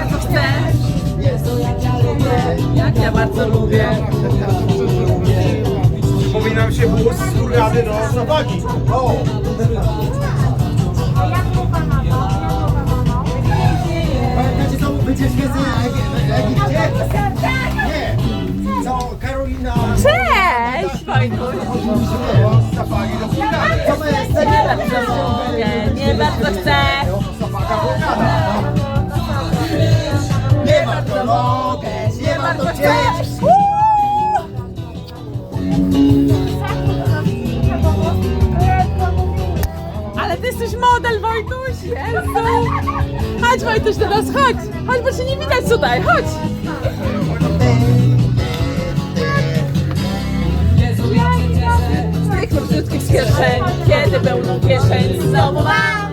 bardzo chcę. Jak ja bardzo lubię. Przypominam się bus z Hurgady do Zawagi. O! Pamiętacie tą wycieczkę z Egi- Egipcie? Nie! Co Karolina... Cześć, Wojtuś. Model, Wojtuś! Jezu! Chodź, Wojtuś, teraz chodź! Chodź, bo się nie widać tutaj, chodź! Z tych króciutkich z kieszeni, kiedy pełną kieszeń znowu mam!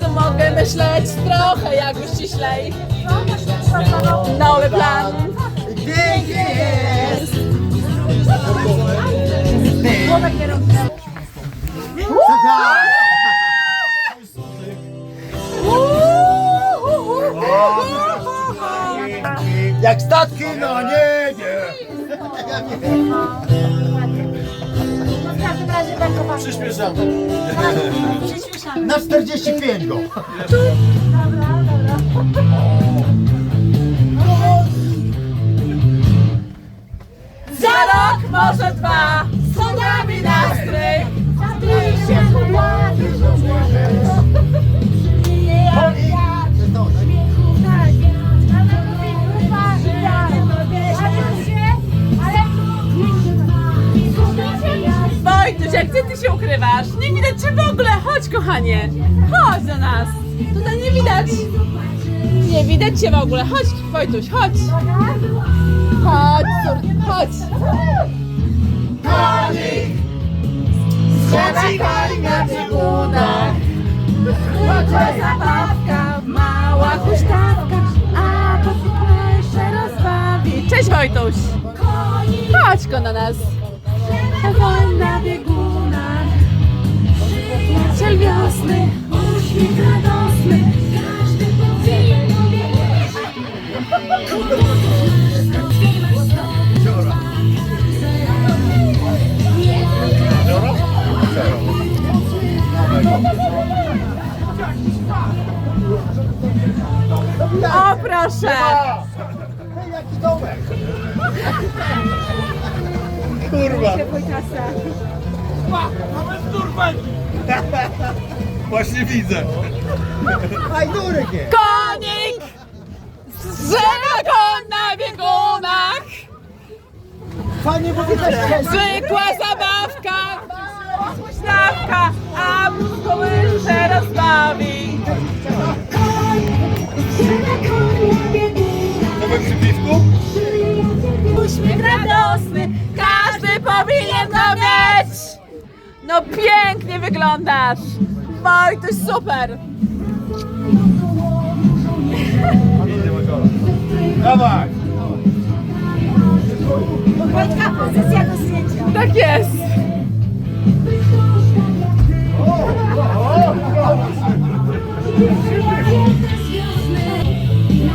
To mogę myśleć trochę jak ściślej. Nowy plan. Pięknie jest! Tak! Jak statki na niebie! W każdym razie tak kocham. Przyspieszamy. Przyspieszamy. Na 45 go! Dobra, dobra. Za rok, może dwa, Jak gdzie ty się ukrywasz? Nie widać cię w ogóle, chodź kochanie. Chodź do nas. Tutaj nie widać. Nie widać cię w ogóle. Chodź, Wojtuś, chodź. Chodź, cór, chodź. Konik na biegunach Chodźmy zabawka, mała huśtawka A potem jeszcze rozbawi Cześć Wojtuś! Chodź go na nas Koń na biegunach Przyjaciel wiosny Uśmiech radosny Każdy powinien O proszę! Hej, jaki domek! Kurwa. Właśnie widzę. Fajnurek jest! Konik! Zrzeka koń na biegunach Fajnie, bo widać Zwykła zabawka huśtawka A No pięknie wyglądasz Wojtuś super Dawaj. Wojtka, pozycja do zdjęcia. Tak jest